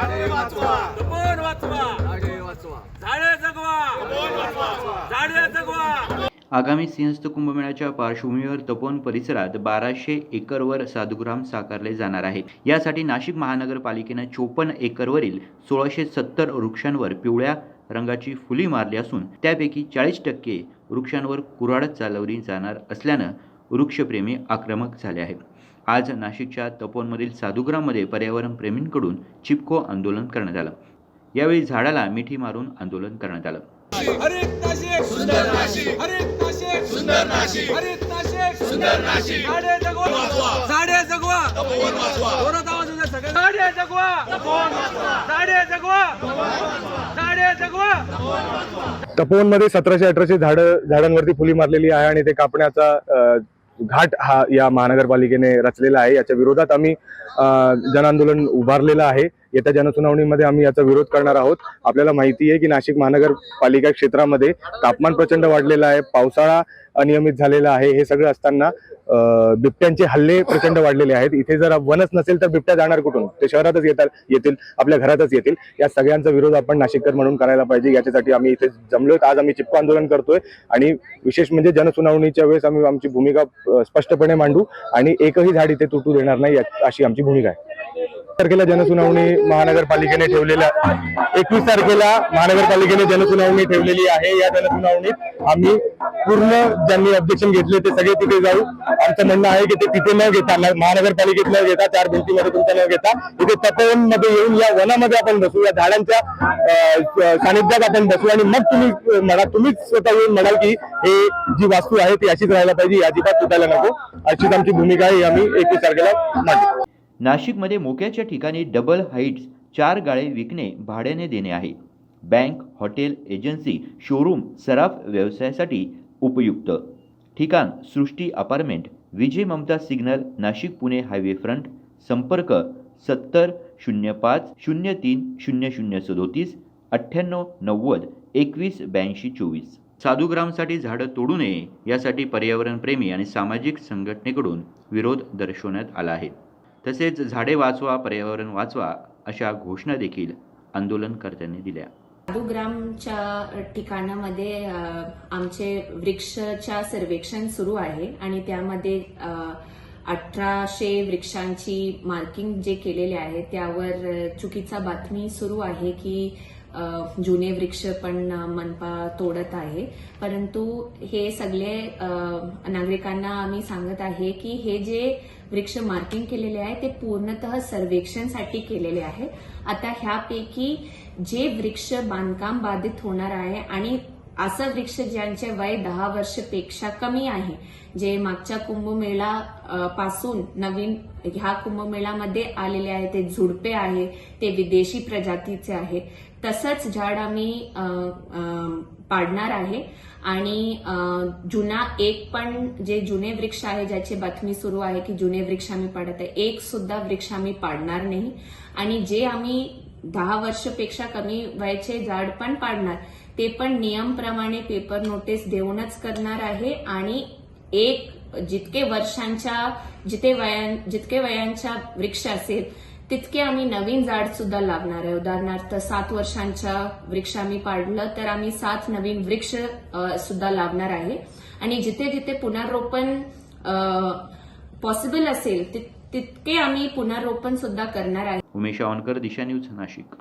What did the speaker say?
तपोन वाचवा. झाडे जगवा. झाडे जगवा. आगामी सिंहस्थ कुंभमेळ्याच्या पार्श्वभूमीवर तपोवन परिसरात बाराशे एकरवर साधुग्राम साकारले जाणार आहे. यासाठी नाशिक महानगरपालिकेनं चोपन्न एकरवरील सोळाशे सत्तर वृक्षांवर पिवळ्या रंगाची फुली मारली असून त्यापैकी चाळीस टक्के वृक्षांवर कुऱ्हाड चालवली जाणार असल्यानं वृक्षप्रेमी आक्रमक झाले आहेत. आज नाशिकच्या तपोवनमधील साधुग्राममध्ये पर्यावरण प्रेमींकडून चिपको आंदोलन करण्यात आलं. यावेळी झाडाला मिठी मारून आंदोलन करण्यात आलं. तपोवनमध्ये सतराशे अठराशे झाडं झाडांवरती फुली मारलेली आहे आणि ते कापण्याचा घाट हा या महानगरपालिकेने रचलेला आहे. याच्या विरोधात आम्ही जनआंदोलन उभारलेलं आहे. येत्या जनसुनावणीमध्ये आम्ही याचा विरोध करणार आहोत. आपल्याला माहिती आहे की नाशिक महानगरपालिका क्षेत्रामध्ये तापमान प्रचंड वाढलेलं आहे. पावसाळा अनियमित झालेला आहे. हे सगळं असताना बिबट्यांचे हल्ले प्रचंड वाढलेले आहेत. इथे जर वनच नसेल तर बिबट्या जाणार कुठून? ते शहरातच येतात येतील आपल्या घरातच येतील. या सगळ्यांचा विरोध आपण नाशिककर म्हणून करायला पाहिजे. याच्यासाठी आम्ही इथे जमलोय. आज आम्ही चिपको आंदोलन करतोय. आणि विशेष म्हणजे जनसुनावणीच्या वेळेस आम्ही आमची भूमिका स्पष्टपणे मांडू आणि एकही झाड इथे तुटू देणार नाही अशी आमची भूमिका आहे. तारखेला जनसुनावणी महानगरपालिकेने ठेवलेल्या एकवीस तारखेला महानगरपालिकेने जनसुनावणी ठेवलेली आहे. या जनसुनावणीत आम्ही पूर्ण ज्यांनी ऑब्जेक्शन घेतले ते सगळे तिथे जाऊ. आमचं म्हणणं आहे की ते तिथे न घेता महानगरपालिकेत न घेता चार भिंतीमध्ये तुमच्या न घेता इथे तपोवनमध्ये येऊन या वनामध्ये आपण बसू या झाडांच्या सानिध्यात आपण बसू आणि मग तुम्ही म्हणा तुम्हीच स्वतः येऊन म्हणाल की हे जी वास्तू आहे ती अशीच राहायला पाहिजे अजिबात तुटायला नको. अशीच आमची भूमिका आहे आम्ही एकवीस तारखेला मांडू. नाशिकमध्ये मोक्याच्या ठिकाणी डबल हाईट्स चार गाळे विकणे भाड्याने देणे आहे. बँक हॉटेल एजन्सी शोरूम सराफ व्यवसायासाठी उपयुक्त. ठिकाण Srishti apartment Vijay Mamata signal Nashik Pune highway front संपर्क सत्तर शून्य पाच शून्य तीन शून्य शून्य सदोतीस अठ्ठ्याण्णव नव्वद एकवीस ब्याऐंशी चोवीस. साधुग्रामसाठी झाडं तोडू नये यासाठी पर्यावरणप्रेमी आणि सामाजिक संघटनेकडून विरोध दर्शवण्यात आला आहे. तसेच झाडे वाचवा पर्यावरण वाचवा अशा घोषणा देखील आंदोलनकर्त्यांनी दिल्या. ग्रामच्या ठिकाणामध्ये आमचे वृक्षच्या सर्वेक्षण सुरू आहे आणि त्यामध्ये अठराशे वृक्षांची मार्किंग जे केलेले आहे त्यावर चुकीचा बातमी सुरू आहे की जुने वृक्ष पण मनपा तोडत आहे. परंतु हे सगळे नागरिकांना आम्ही सांगत आहे की हे जे वृक्ष मार्किंग केलेले आहे ते पूर्णतः सर्वेक्षणसाठी केलेले आहे. आता ह्यापैकी जे वृक्ष बांधकाम बाधित होणार आहे आणि असं वृक्ष ज्यांचे वय दहा वर्षपेक्षा कमी आहे जे मागच्या कुंभमेळा पासून नवीन ह्या कुंभमेळामध्ये आलेले आहे ते झुडपे आहे ते विदेशी प्रजातीचे आहे. तसंच झाड आम्ही पाडणार आहे. आणि जुना एक पण जे जुने वृक्ष आहे ज्याची बातमी सुरू आहे की जुने वृक्ष आम्ही पाडत आहे एक सुद्धा वृक्ष आम्ही पाडणार नाही. आणि जे आम्ही दहा वर्षपेक्षा कमी वयाचे झाड पण पाडणार ते पण नियमप्रमाणे पेपर नोटीस देऊनच करणार आहे आणि एक जितके वर्षांच्या जिथे वयां जितके वयांच्या वृक्ष असेल तितके आम्ही नवीन झाड सुद्धा लावणार आहे. उदाहरणार्थ सात वर्षांच्या वृक्ष आम्ही पाडलं तर आम्ही सात नवीन वृक्ष सुद्धा लावणार आहे. आणि जिथे जिथे पुनर्रोपण पॉसिबल असेल तितके आम्ही पुनर्रोपण सुद्धा करणार आहे. उमेश आवनकर दिशा न्यूज नाशिक.